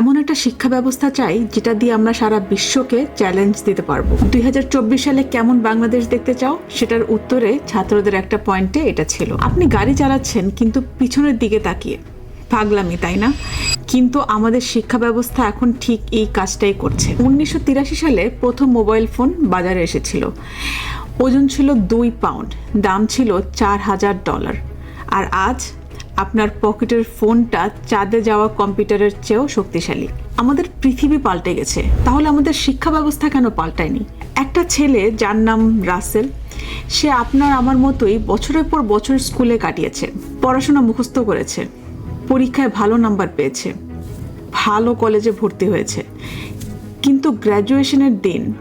এমন একটা শিক্ষা ব্যবস্থা চাই যেটা দিয়ে আমরা সারা বিশ্বকে চ্যালেঞ্জ দিতে পারব। দু হাজার চব্বিশ সালে কেমন বাংলাদেশ দেখতে চাও? সেটার উত্তরে ছাত্রদের একটা পয়েন্টে এটা ছিল। আপনি গাড়ি চালাচ্ছেন, কিন্তু পিছনের দিকে তাকিয়ে। পাগলামি, তাই না? কিন্তু আমাদের শিক্ষা ব্যবস্থা এখন ঠিক এই কাজটাই করছে। উনিশশো তিরাশি সালে প্রথম মোবাইল ফোন বাজারে এসেছিল। ওজন ছিল দুই পাউন্ড, দাম ছিল চার হাজার ডলার। আর আজ আপনার পকেটের ফোনটা চাঁদে যাওয়া কম্পিউটারের চেয়েও শক্তিশালী। আমাদের পৃথিবী পাল্টে গেছে। তাহলে আমাদের শিক্ষা ব্যবস্থা কেন পাল্টায়নি? একটা ছেলে যার নাম রাসেল, সে আপনার আমার মতোই বছরের পর বছর স্কুলে কাটিয়েছে, পড়াশোনা মুখস্থ করেছে, পরীক্ষায় ভালো নাম্বার পেয়েছে, ভালো কলেজে ভর্তি হয়েছে। কিন্তু গ্র্যাজুয়েশনের দিন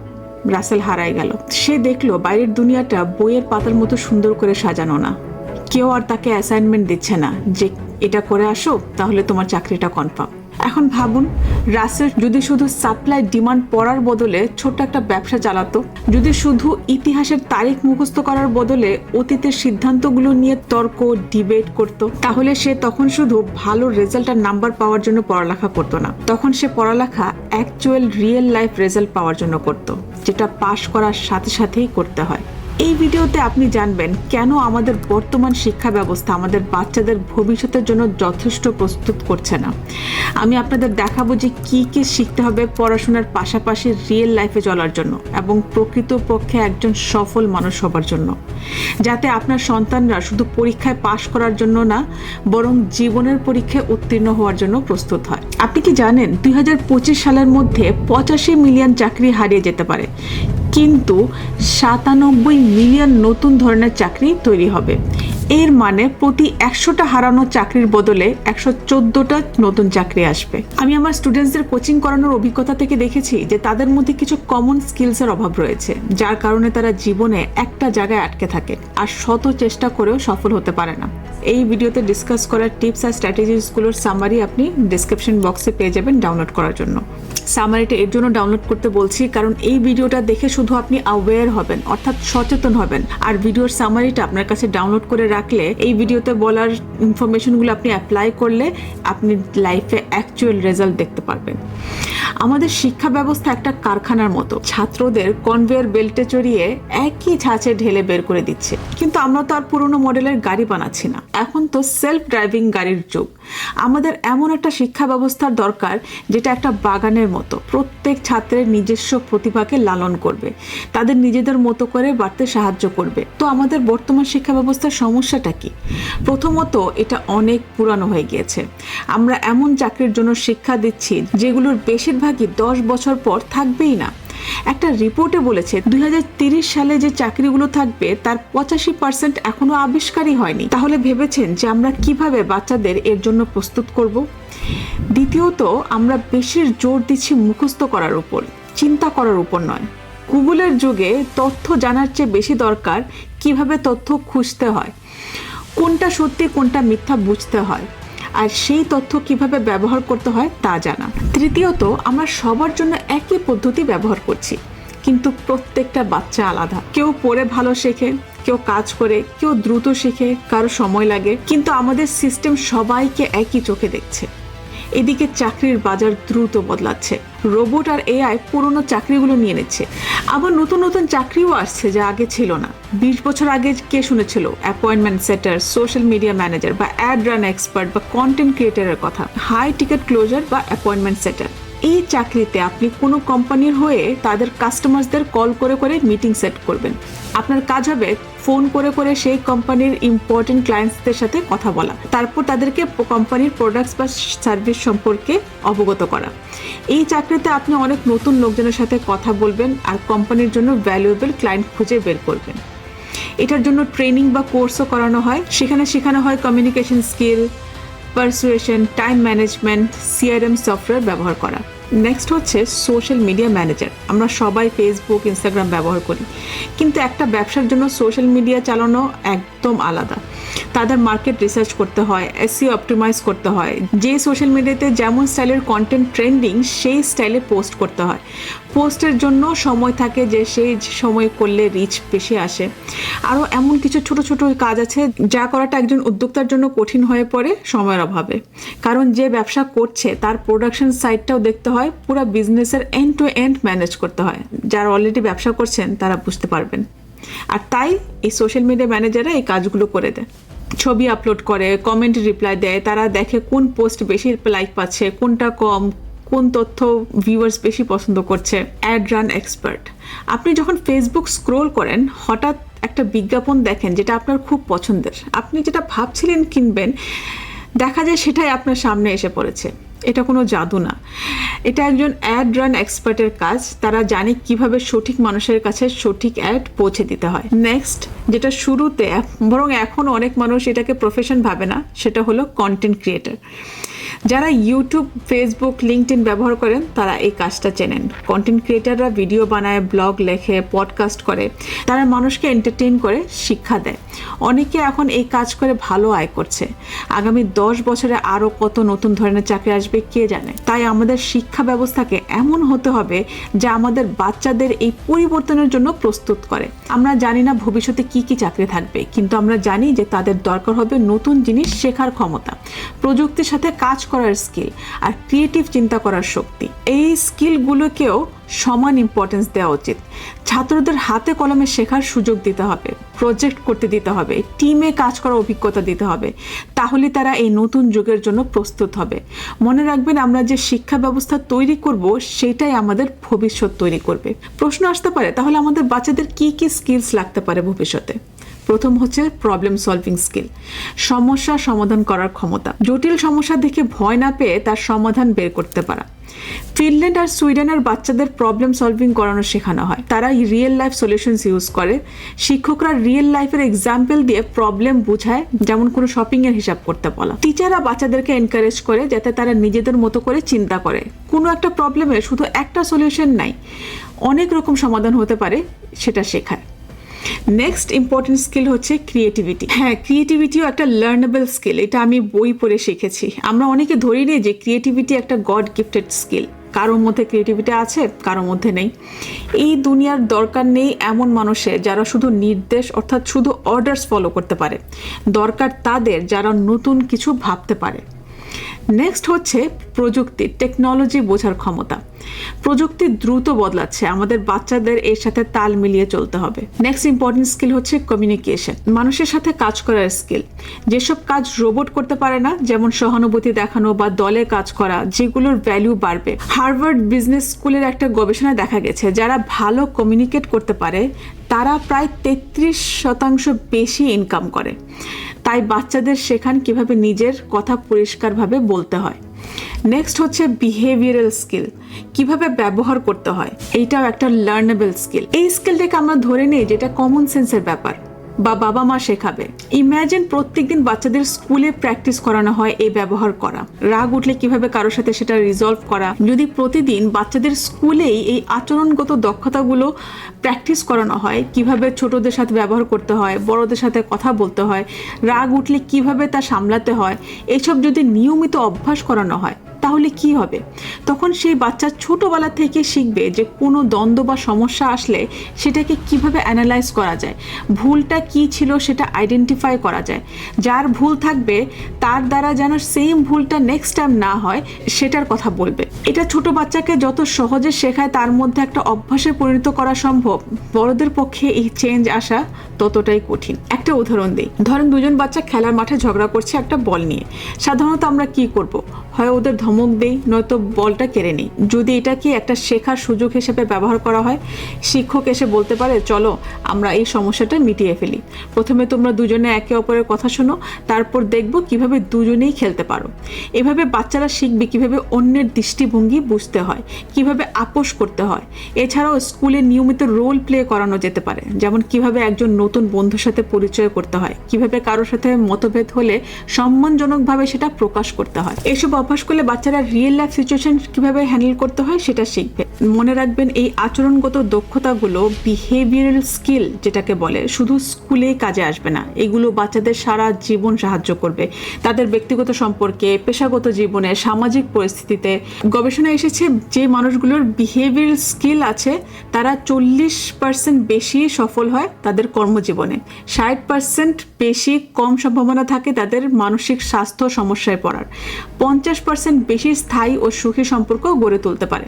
রাসেল হারায় গেল। সে দেখল বাইরের দুনিয়াটা বইয়ের পাতার মতো সুন্দর করে সাজানো না। কেউ আর তাকে অ্যাসাইনমেন্ট দিচ্ছে না যে এটা করে আসো তাহলে তোমার চাকরিটা কনফার্ম এখন ভাবুন রাসেল যদি শুধু সাপ্লাই ডিমান্ড পড়ার বদলে ছোট্ট একটা ব্যবসা চালাতো, যদি শুধু ইতিহাসের তারিখ মুখস্থ করার বদলে অতীতের সিদ্ধান্তগুলো নিয়ে তর্ক ডিবেট করত, তাহলে সে তখন শুধু ভালো রেজাল্ট আর নাম্বার পাওয়ার জন্য পড়ালেখা করতো না। তখন সে পড়ালেখা অ্যাকচুয়াল রিয়েল লাইফ রেজাল্ট পাওয়ার জন্য করত, যেটা পাশ করার সাথে সাথেই করতে হয়। এই ভিডিওতে আপনি জানবেন কেন আমাদের বর্তমান শিক্ষা ব্যবস্থা আমাদের বাচ্চাদের ভবিষ্যতের জন্য যথেষ্ট প্রস্তুত করছে না। আমি আপনাদের দেখাবো যে কি কি শিখতে হবে পড়াশোনার পাশাপাশি রিয়েল লাইফে চলার জন্য এবং প্রকৃতপক্ষে একজন সফল মানুষ হবার জন্য। যাতে আপনার সন্তানরা শুধু পরীক্ষায় পাশ করার জন্য না, বরং জীবনের পরীক্ষায় উত্তীর্ণ হওয়ার জন্য প্রস্তুত হয়। আপনি কি জানেন, দুই হাজার পঁচিশ সালের মধ্যে পঁচাশি মিলিয়ন চাকরি হারিয়ে যেতে পারে। কিন্তু সাতানব্বই মিলিয়ন নতুন ধরনের চাকরি তৈরি হবে। এর মানে প্রতি একশোটা হারানো চাকরির বদলে একশো চোদ্দোটা নতুন চাকরি আসবে। আমি আমার স্টুডেন্টসদের কোচিং করানোর অভিজ্ঞতা থেকে দেখেছি যে তাদের মধ্যে কিছু কমন স্কিলসের অভাব রয়েছে, যার কারণে তারা জীবনে একটা জায়গায় আটকে থাকে আর শত চেষ্টা করেও সফল হতে পারে না। এই ভিডিওতে ডিসকাস করার টিপস আর স্ট্র্যাটেজিসগুলোর সামারি আপনি ডিসক্রিপশন বক্সে পেয়ে যাবেন ডাউনলোড করার জন্য। সামারিটা এর জন্য ডাউনলোড করতে বলছি, কারণ এই ভিডিওটা দেখে শুধু আপনি অ্যাওয়্যার হবেন, অর্থাৎ সচেতন হবেন। আর ভিডিওর সামারিটা আপনার কাছে ডাউনলোড করে রাখলে এই ভিডিওতে বলার ইনফরমেশনগুলো আপনি অ্যাপ্লাই করলে আপনি লাইফে অ্যাকচুয়াল রেজাল্ট দেখতে পারবেন। আমাদের শিক্ষা ব্যবস্থা একটা কারখানার মতো। ছাত্রদের কনভেয়ার বেল্টে চড়িয়ে একই ছাঁচে ঢেলে বের করে দিচ্ছে। কিন্তু আমরা তো আর পুরোনো মডেলের গাড়ি বানাচ্ছি না। এখন তো সেলফ ড্রাইভিং গাড়ির যুগ। আমাদের এমন একটা শিক্ষা ব্যবস্থার দরকার, যেটা একটা বাগানের মতো। প্রত্যেক ছাত্রের নিজস্ব প্রতিভাকে লালন করবে। তাদের নিজেদের মতো করে বাড়তে সাহায্য করবে। তো আমাদের বর্তমান শিক্ষা ব্যবস্থার সমস্যাটা কি? প্রথমত, এটা অনেক পুরানো হয়ে গিয়েছে। আমরা এমন চাকরির জন্য শিক্ষা দিচ্ছি, যেগুলোর বেশিরভাগই দশ বছর পর থাকবেই না। একটা রিপোর্টে বলেছে, দুই সালে যে চাকরিগুলো থাকবে, তার পঁচাশি পার্সেন্ট এখনও আবিষ্কারই হয়নি। তাহলে ভেবেছেন যে আমরা কীভাবে বাচ্চাদের এর জন্য প্রস্তুত করব? দ্বিতীয়ত, আমরা বেশি জোর দিচ্ছি মুখস্থ করার উপর, চিন্তা করার উপর নয়। গুগলের যুগে তথ্য জানার চেয়ে বেশি দরকার কীভাবে তথ্য খুঁজতে হয়, কোনটা সত্যি, কোনটা মিথ্যা বুঝতে হয়। আর সেই তথ্য কীভাবে ব্যবহার করতে হয় তা জানা। তৃতীয়ত, আমরা সবার জন্য একই পদ্ধতি ব্যবহার করছি। কিন্তু প্রত্যেকটা বাচ্চা আলাদা। কেউ পড়ে ভালো শেখে, কেউ কাজ করে, কেউ দ্রুত শেখে, কারও সময় লাগে। কিন্তু আমাদের সিস্টেম সবাইকে একই চোখে দেখছে। এদিকে চাকরির বাজার দ্রুত বদলাচ্ছে। রোবট আর এআই পুরনো চাকরিগুলো নিয়ে নিচ্ছে। আবার নতুন নতুন চাকরিও আসছে যা আগে ছিল না। বিশ বছর আগে কে শুনেছিল appointment setter social media manager বা অ্যাড রান এক্সপার্ট বা কন্টেন্ট ক্রিয়েটারের কথা? হাই টিকেট ক্লোজার বা অ্যাপয়েন্টমেন্ট সেটার এই চাকরিতে আপনি কোনো কোম্পানির হয়ে তাদের কাস্টমার্সদের কল করে করে মিটিং সেট করবেন। আপনার কাজ হবে ফোন করে করে সেই কোম্পানির ইম্পর্টেন্ট ক্লায়েন্টসদের সাথে কথা বলা। তারপর তাদেরকে কোম্পানির প্রোডাক্টস বা সার্ভিস সম্পর্কে অবগত করা। এই চাকরিতে আপনি অনেক নতুন লোকজনের সাথে কথা বলবেন আর কোম্পানির জন্য ভ্যালুয়েবল ক্লায়েন্ট খুঁজে বের করবেন। এটার জন্য ট্রেনিং বা কোর্সও করানো হয়। সেখানে শেখানো হয় communication skill persuasion time management CRM software ব্যবহার করা। নেক্সট হচ্ছে সোশ্যাল মিডিয়া ম্যানেজার আমরা সবাই ফেসবুক ইনস্টাগ্রাম ব্যবহার করি। কিন্তু একটা ব্যবসার জন্য সোশ্যাল মিডিয়া চালানো একদম আলাদা। তাদের মার্কেট রিসার্চ করতে হয় এসিও অপটিমাইজ করতে হয়। যে সোশ্যাল মিডিয়াতে যেমন স্টাইলের কন্টেন্ট ট্রেন্ডিং সেই স্টাইলে পোস্ট করতে হয়। পোস্টের জন্য সময় থাকে যে সেই সময় করলে রিচ বেশি আসে। আরও এমন কিছু ছোট ছোট কাজ আছে, যা করাটা একজন উদ্যোক্তার জন্য কঠিন হয়ে পড়ে সময়ের অভাবে। কারণ যে ব্যবসা করছে, তার প্রোডাকশন সাইটটাও দেখতে হয়, পুরো বিজনেসের এন্ড টু এন্ড ম্যানেজ করতে হয়। যারা অলরেডি ব্যবসা করছেন, তারা বুঝতে পারবেন। আর তাই এই সোশ্যাল মিডিয়া ম্যানেজাররা এই কাজগুলো করে দেয়। ছবি আপলোড করে কমেন্ট রিপ্লাই দেয়, তারা দেখে কোন পোস্ট বেশি লাইক পাচ্ছে, কোনটা কম, কোন তথ্য ভিউয়ার্স বেশি পছন্দ করছে। অ্যাড রান এক্সপার্ট আপনি যখন ফেসবুক স্ক্রোল করেন, হঠাৎ একটা বিজ্ঞাপন দেখেন যেটা আপনার খুব পছন্দের। আপনি যেটা ভাবছিলেন কিনবেন, দেখা যায় সেটাই আপনার সামনে এসে পড়েছে। এটা কোনো জাদু না। এটা একজন অ্যাড রান এক্সপার্টের কাজ, তারা জানে কীভাবে সঠিক মানুষের কাছে সঠিক অ্যাড পৌঁছে দিতে হয়। নেক্সট যেটা শুরুতে, বরং এখন অনেক মানুষ এটাকে প্রফেশন ভাবে না, সেটা হলো কন্টেন্ট ক্রিয়েটার যারা ইউটিউব ফেসবুক লিঙ্কড ব্যবহার করেন, তারা এই কাজটা চেনেন। কন্টেন্ট ক্রিয়েটাররা ভিডিও বানায় ব্লগ লেখে পডকাস্ট করে। তারা মানুষকে এন্টারটেইন করে, শিক্ষা দেয়। অনেকে এখন এই কাজ করে ভালো আয় করছে। আগামী দশ বছরে আরও কত নতুন ধরনের চাকরি আসবে, কে জানে? তাই আমাদের শিক্ষা ব্যবস্থাকে এমন হতে হবে যা আমাদের বাচ্চাদের এই পরিবর্তনের জন্য প্রস্তুত করে। আমরা জানি না ভবিষ্যতে কি কি চাকরি থাকবে, কিন্তু আমরা জানি যে তাদের দরকার হবে নতুন জিনিস শেখার ক্ষমতা। প্রযুক্তির সাথে কাজ করার স্কিল আর ক্রিয়েটিভ চিন্তা করার শক্তি। এই স্কিলগুলোকেও সমান ইম্পর্টেন্স দেওয়া উচিত। ছাত্রদের হাতে কলমে শেখার সুযোগ দিতে হবে প্রজেক্ট করতে দিতে হবে টিমে কাজ করার অভিজ্ঞতা দিতে হবে, তাহলে তারা এই নতুন যুগের জন্য প্রস্তুত হবে। মনে রাখবেন, আমরা যে শিক্ষা ব্যবস্থা তৈরি করব, সেটাই আমাদের ভবিষ্যৎ তৈরি করবে। প্রশ্ন আসতে পারে, তাহলে আমাদের বাচ্চাদের কি কি স্কিলস লাগতে পারে ভবিষ্যতে? প্রথম হচ্ছে প্রবলেম সলভিং স্কিল সমস্যা সমাধান করার ক্ষমতা। জটিল সমস্যা দেখে ভয় না পেয়ে তার সমাধান বের করতে পারা। ফিনল্যান্ড আর সুইডেনের বাচ্চাদের প্রবলেম সলভিং করানো শেখানো হয়। তারা রিয়েল লাইফ সলিউশনস ইউজ করে। শিক্ষকরা রিয়েল লাইফের এক্সাম্পল দিয়ে প্রবলেম বুঝায়, যেমন কোনো শপিং এর হিসাব করতে বলা। টিচাররা বাচ্চাদেরকে এনকারেজ করে, যাতে তারা নিজেদের মতো করে চিন্তা করে। কোনো একটা প্রবলেমের শুধু একটা সলিউশন নাই, অনেক রকম সমাধান হতে পারে সেটা শেখায়। নেক্সট ইম্পর্টেন্ট স্কিল হচ্ছে ক্রিয়েটিভিটি হ্যাঁ ক্রিয়েটিভিটিও একটা লার্নেবল স্কিল এটা আমি বই পড়ে শিখেছি। আমরা অনেকে ধরি নিই যে ক্রিয়েটিভিটি একটা গড গিফটেড স্কিল কারোর মধ্যে ক্রিয়েটিভিটি আছে, কারোর মধ্যে নেই। এই দুনিয়ার দরকার নেই এমন মানুষের যারা শুধু নির্দেশ অর্থাৎ শুধু অর্ডার্স ফলো করতে পারে। দরকার তাদের যারা নতুন কিছু ভাবতে পারে। নেক্সট হচ্ছে প্রযুক্তি টেকনোলজি বোঝার ক্ষমতা। প্রযুক্তি দ্রুত বদলাচ্ছে, আমাদের বাচ্চাদের এর সাথে তাল মিলিয়ে চলতে হবে। নেক্সট ইম্পর্টেন্ট স্কিল হচ্ছে কমিউনিকেশন মানুষের সাথে কাজ করার স্কিল যেসব কাজ রোবট করতে পারে না, যেমন সহানুভূতি দেখানো বা দলে কাজ করা, যেগুলোর ভ্যালু বাড়বে। হার্ভার্ড বিজনেস স্কুলের একটা গবেষণায় দেখা গেছে, যারা ভালো কমিউনিকেট করতে পারে, তারা প্রায় তেত্রিশ শতাংশ বেশি ইনকাম করে। তাই বাচ্চাদের শেখান কীভাবে নিজের কথা পরিষ্কারভাবে বলতে হয়। নেক্সট হচ্ছে বিহেভিয়ারাল স্কিল কীভাবে ব্যবহার করতে হয়, এইটাও একটা লার্নেবল স্কিল এই স্কিলটাকে আমরা ধরে নিই, যেটা কমন সেন্সের ব্যাপার। বা বাবা মা শেখাবে। ইম্যাজিন প্রত্যেকদিন বাচ্চাদের স্কুলে প্র্যাকটিস করানো হয় এই ব্যবহার করা। রাগ উঠলে কীভাবে কারোর সাথে সেটা রিজলভ করা? যদি প্রতিদিন বাচ্চাদের স্কুলেই এই আচরণগত দক্ষতাগুলো প্র্যাকটিস করানো হয়, কীভাবে ছোটদের সাথে ব্যবহার করতে হয়, বড়দের সাথে কথা বলতে হয়, রাগ উঠলে কীভাবে তা সামলাতে হয়, এসব যদি নিয়মিত অভ্যাস করানো হয় তাহলে কি হবে? তখন সেই বাচ্চা ছোটোবেলা থেকে শিখবে যে কোনো দ্বন্দ্ব বা সমস্যা আসলে সেটাকে কীভাবে অ্যানালাইজ করা যায়, ভুলটা কি ছিল সেটা আইডেন্টিফাই করা যায়। যার ভুল থাকবে, তার দ্বারা যেন সেম ভুলটা নেক্সট টাইম না হয়, সেটার কথা বলবে। এটা ছোট বাচ্চাকে যত সহজে শেখায়, তার মধ্যে একটা অভ্যাসে পরিণত করা সম্ভব। বড়দের পক্ষে এই চেঞ্জ আসা ততটাই কঠিন। একটা উদাহরণ দিই। ধরেন দুজন বাচ্চা খেলার মাঠে ঝগড়া করছে একটা বল নিয়ে। সাধারণত আমরা কি করব? হয় ওদের ধমক দেই, নয়তো বলটা কেড়ে নিই। যদি এটাকে একটা শেখার সুযোগ হিসেবে ব্যবহার করা হয়, শিক্ষক এসে বলতে পারে, চলো, আমরা এই সমস্যাটা মিটিয়ে ফেলি। প্রথমে তোমরা দুজনে একে অপরের কথা শোনো, তারপর দেখব কীভাবে দুজনেই খেলতে পারো। এভাবে বাচ্চারা শিখবে কীভাবে অন্যের দৃষ্টিভঙ্গি বুঝতে হয়, কীভাবে আপোষ করতে হয়। এছাড়াও স্কুলে নিয়মিত রোল প্লে করানো যেতে পারে, যেমন কীভাবে একজন নতুন বন্ধুর সাথে পরিচয় করতে হয়, কীভাবে কারোর সাথে মতভেদ হলে সম্মানজনকভাবে সেটা প্রকাশ করতে হয়। এসব অভ্যাস করলে বাচ্চারা রিয়েল লাইফ সিচুয়েশন কীভাবে হ্যান্ডেল করতে হয় সেটা শিখবে। মনে রাখবেন এই আচরণগত দক্ষতাগুলো বিহেভিয়ারাল স্কিল যেটাকে বলে, শুধু স্কুলেই কাজে আসবে না, এগুলো বাচ্চাদের সারা জীবন সাহায্য করবে। তাদের ব্যক্তিগত সম্পর্কে, পেশাগত জীবনে, সামাজিক পরিস্থিতিতে। গবেষণা এসেছে যে মানুষগুলোর বিহেভিয়ারাল স্কিল আছে, তারা চল্লিশ পার্সেন্ট বেশি সফল হয় তাদের কর্মজীবনে। ষাট পার্সেন্ট বেশি কম সম্ভাবনা থাকে তাদের মানসিক স্বাস্থ্য সমস্যায় পড়ার। পঞ্চাশ পার্সেন্ট বেশি স্থায়ী ও সুখী সম্পর্ক গড়ে তুলতে পারে।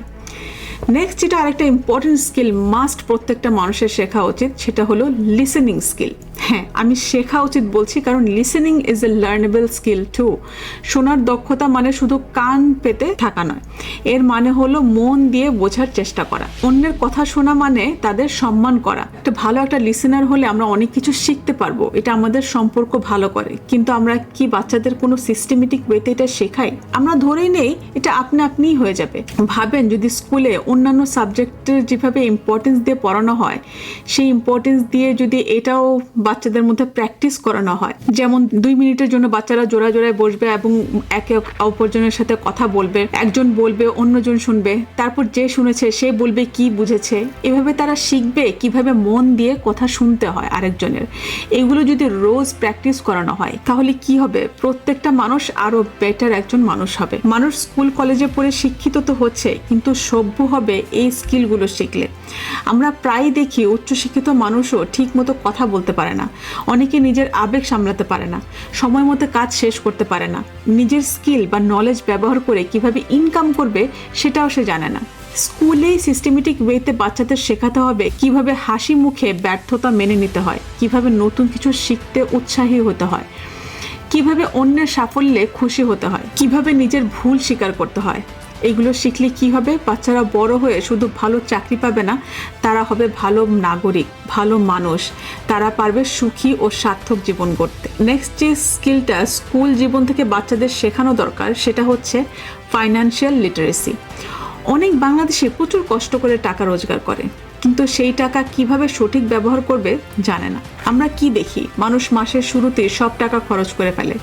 নেক্সট যেটা আরেকটা ইম্পর্টেন্ট স্কিল মাস্ট প্রত্যেকটা মানুষের শেখা উচিত, সেটা হলো লিসেনিং স্কিল হ্যাঁ আমি শেখা উচিত বলছি, কারণ listening is a learnable skill too শোনার দক্ষতা মানে শুধু কান পেতে থাকা নয়, এর মানে হলো মন দিয়ে বোঝার চেষ্টা করা। অন্যের কথা শোনা মানে তাদের সম্মান করা। একটা ভালো একটা লিসেনার হলে আমরা অনেক কিছু শিখতে পারব, এটা আমাদের সম্পর্ক ভালো করে। কিন্তু আমরা কি বাচ্চাদের কোনো সিস্টেমেটিক ওয়েতে এটা শেখাই? আমরা ধরেই নেই, এটা আপনি আপনিই হয়ে যাবে। ভাবেন যদি স্কুলে অন্যান্য সাবজেক্টের যেভাবে ইম্পর্টেন্স দিয়ে পড়ানো হয়, সেই ইম্পর্টেন্স দিয়ে যদি এটাও বাচ্চাদের মধ্যে প্র্যাকটিস করানো হয়। যেমন দুই মিনিটের জন্য বাচ্চারা জোড়া জোড়ায় বসবে এবং একে অপরজনের সাথে কথা বলবে, একজন বলবে, অন্যজন শুনবে, তারপর যে শুনেছে সে বলবে কি বুঝেছে। এভাবে তারা শিখবে কীভাবে মন দিয়ে কথা শুনতে হয় আরেকজনের। এগুলো যদি রোজ প্র্যাকটিস করানো হয়, তাহলে কি হবে? প্রত্যেকটা মানুষ আরও বেটার একজন মানুষ হবে। মানুষ স্কুল কলেজে পড়ে শিক্ষিত তো হচ্ছে, কিন্তু সভ্য হবে এই স্কিলগুলো শিখলে। আমরা প্রায় দেখি উচ্চশিক্ষিত মানুষও ঠিক মতো কথা বলতে পারে না। অনেকে নিজের আবেগ সামলাতে পারে না। সময় মতো কাজ শেষ করতে পারে না। নিজের স্কিল বা নলেজ ব্যবহার করে কীভাবে ইনকাম করবে সেটাও সে জানে না। স্কুলে সিস্টেমেটিক ওয়েতে বাচ্চাদের শেখাতে হবে কীভাবে হাসি মুখে ব্যর্থতা মেনে নিতে হয়, কীভাবে নতুন কিছু শিখতে উৎসাহী হতে হয়, কীভাবে অন্যের সাফল্যে খুশি হতে হয়, কীভাবে নিজের ভুল স্বীকার করতে হয়। এগুলো শিখলে কি হবে? বাচ্চারা বড় হয়ে শুধু ভালো চাকরি পাবে না, তারা হবে ভালো নাগরিক, ভালো মানুষ। তারা পারবে সুখী ও সার্থক জীবন করতে নেক্সট যে স্কিলটা স্কুল জীবন থেকে বাচ্চাদের শেখানো দরকার, সেটা হচ্ছে ফাইন্যান্সিয়াল লিটারেসি অনেক বাংলাদেশে প্রচুর কষ্ট করে টাকা রোজগার করে। কিন্তু সেই টাকা কীভাবে সঠিক ব্যবহার করবে জানে না। আমরা কি দেখি? মানুষ মাসের শুরুতে সব টাকা খরচ করে ফেলে।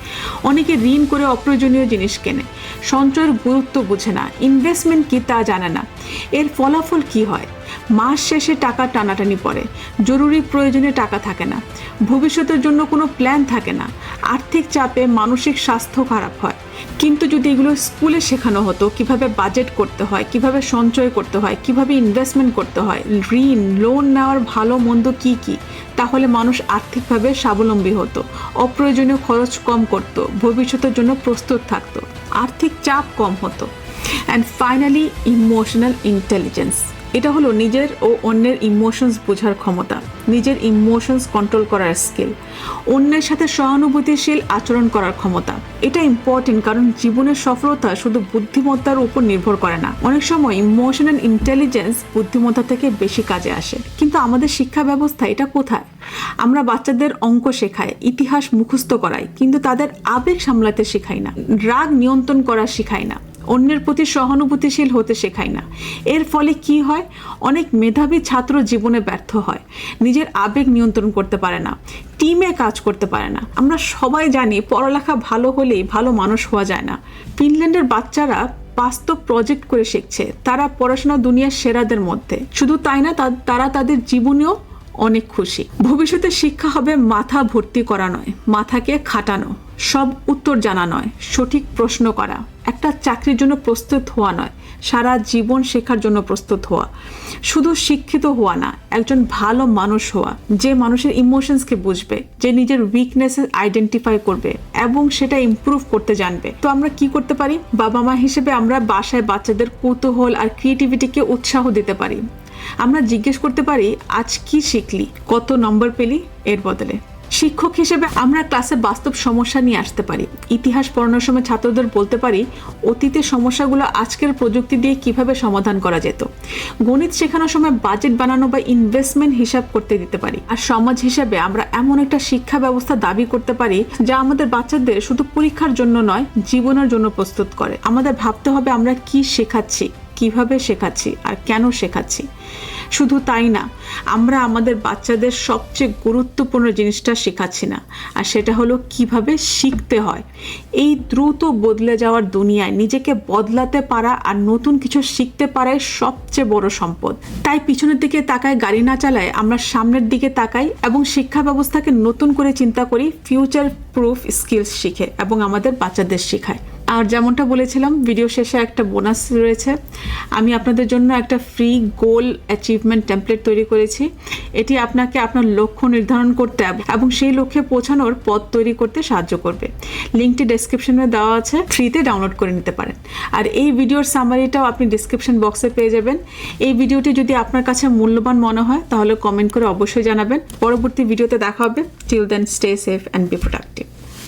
অনেকে ঋণ করে অপ্রয়োজনীয় জিনিস কেনে। সঞ্চয়ের গুরুত্ব বুঝে না। ইনভেস্টমেন্ট কি তা জানে না। এর ফলাফল কি হয়? মাস শেষে টাকা টানাটানি পড়ে। জরুরি প্রয়োজনে টাকা থাকে না। ভবিষ্যতের জন্য কোনো প্ল্যান থাকে না। আর্থিক চাপে মানসিক স্বাস্থ্য খারাপ হয়। কিন্তু যদি এগুলো স্কুলে শেখানো হতো, কীভাবে বাজেট করতে হয়, কীভাবে সঞ্চয় করতে হয়, কীভাবে ইনভেস্টমেন্ট করতে হয়, ঋণ লোন নেওয়ার ভালো মন্দ কি কি, তাহলে মানুষ আর্থিকভাবে স্বাবলম্বী হতো, অপ্রয়োজনীয় খরচ কম করত, ভবিষ্যতের জন্য প্রস্তুত থাকতো, আর্থিক চাপ কম হতো। অ্যান্ড ফাইনালি ইমোশনাল ইন্টেলিজেন্স এটা হলো নিজের ও অন্যের ইমোশনস বোঝার ক্ষমতা। নিজের ইমোশনস কন্ট্রোল করার স্কিল অন্যের সাথে সহানুভূতিশীল আচরণ করার ক্ষমতা। এটা ইম্পর্টেন্ট কারণ জীবনের সফলতা শুধু বুদ্ধিমত্তার উপর নির্ভর করে না। অনেক সময় ইমোশনাল ইন্টেলিজেন্স বুদ্ধিমত্তা থেকে বেশি কাজে আসে। কিন্তু আমাদের শিক্ষা ব্যবস্থা এটা কোথায়? আমরা বাচ্চাদের অঙ্ক শেখাই, ইতিহাস মুখস্থ করাই, কিন্তু তাদের আবেগ সামলাতে শেখাই না। রাগ নিয়ন্ত্রণ করা শেখাই না। অন্যের প্রতি সহানুভূতিশীল হতে শেখায় না। এর ফলে কি হয়? অনেক মেধাবী ছাত্র জীবনে ব্যর্থ হয়। নিজের আবেগ নিয়ন্ত্রণ করতে পারে না। টিমে কাজ করতে পারে না। আমরা সবাই জানি পড়ালেখা ভালো হলেই ভালো মানুষ হওয়া যায় না। ফিনল্যান্ডের বাচ্চারা বাস্তব প্রজেক্ট করে শিখছে। তারা পড়াশোনা দুনিয়ার সেরাদের মধ্যে। শুধু তাই না তারা তাদের জীবনেও অনেক খুশি। ভবিষ্যতে শিক্ষা হবে মাথা ভর্তি করা নয়, মাথাকে খাটানো। সব উত্তর জানা নয়, সঠিক প্রশ্ন করা। একটা চাকরির জন্য প্রস্তুত হওয়া নয়, সারা জীবন শেখার জন্য প্রস্তুত হওয়া। শুধু শিক্ষিত হওয়া না, একজন ভালো মানুষ হওয়া, যে মানুষের ইমোশনসকে বুঝবে, যে নিজের উইকনেসেস আইডেন্টিফাই করবে এবং সেটা ইম্প্রুভ করতে জানবে। তো আমরা কি করতে পারি? বাবা মা হিসেবে আমরা বাসায় বাচ্চাদের কৌতূহল আর ক্রিয়েটিভিটিকে উৎসাহ দিতে পারি। আমরা জিজ্ঞেস করতে পারি, আজ কি শিখলি? কত নম্বর পেলি? এর বদলে। শিক্ষক হিসেবে আমরা ক্লাসে বাস্তব সমস্যা নিয়ে আসতে পারি। ইতিহাস পড়ানোর সময় ছাত্রদের বলতে পারি অতীতের সমস্যাগুলো আজকের প্রযুক্তি দিয়ে কীভাবে সমাধান করা যেত? গণিত শেখানোর সময় বাজেট বানানো বা ইনভেস্টমেন্ট হিসাব করতে দিতে পারি। আর সমাজ হিসেবে আমরা এমন একটা শিক্ষা ব্যবস্থা দাবি করতে পারি, যা আমাদের বাচ্চাদের শুধু পরীক্ষার জন্য নয়, জীবনের জন্য প্রস্তুত করে। আমাদের ভাবতে হবে আমরা কি শেখাচ্ছি। কীভাবে শেখাচ্ছি আর কেন শেখাচ্ছি? শুধু তাই না, আমরা আমাদের বাচ্চাদের সবচেয়ে গুরুত্বপূর্ণ জিনিসটা শেখাচ্ছি না, আর সেটা হলো কীভাবে শিখতে হয়। এই দ্রুত বদলে যাওয়ার দুনিয়ায় নিজেকে বদলাতে পারা আর নতুন কিছু শিখতে পারাই সবচেয়ে বড় সম্পদ। তাই পিছনের দিকে তাকায়, গাড়ি না চালায়, আমরা সামনের দিকে তাকাই এবং শিক্ষা ব্যবস্থাকে নতুন করে চিন্তা করি ফিউচার প্রুফ স্কিলস শিখে এবং আমাদের বাচ্চাদের শেখায়। আর যেমনটা বলেছিলাম ভিডিও শেষে একটা বোনাস রয়েছে। আমি আপনাদের জন্য একটা ফ্রি গোল অ্যাচিভমেন্ট টেমপ্লেট তৈরি করেছি। এটি আপনাকে আপনার লক্ষ্য নির্ধারণ করতে এব- সেই লক্ষ্যে পৌঁছানোর পথ তৈরি করতে সাহায্য করবে। লিঙ্কটি ডেসক্রিপশনে দেওয়া আছে ফ্রিতে ডাউনলোড করে নিতে পারেন। আর এই ভিডিওর সামারিটাও আপনি ডিসক্রিপশন বক্সে পেয়ে যাবেন। এই ভিডিওটি যদি আপনার কাছে মূল্যবান মনে হয়, তাহলে কমেন্ট করে অবশ্যই জানাবেন। পরবর্তী ভিডিওতে দেখা হবে। Till then stay safe and be productive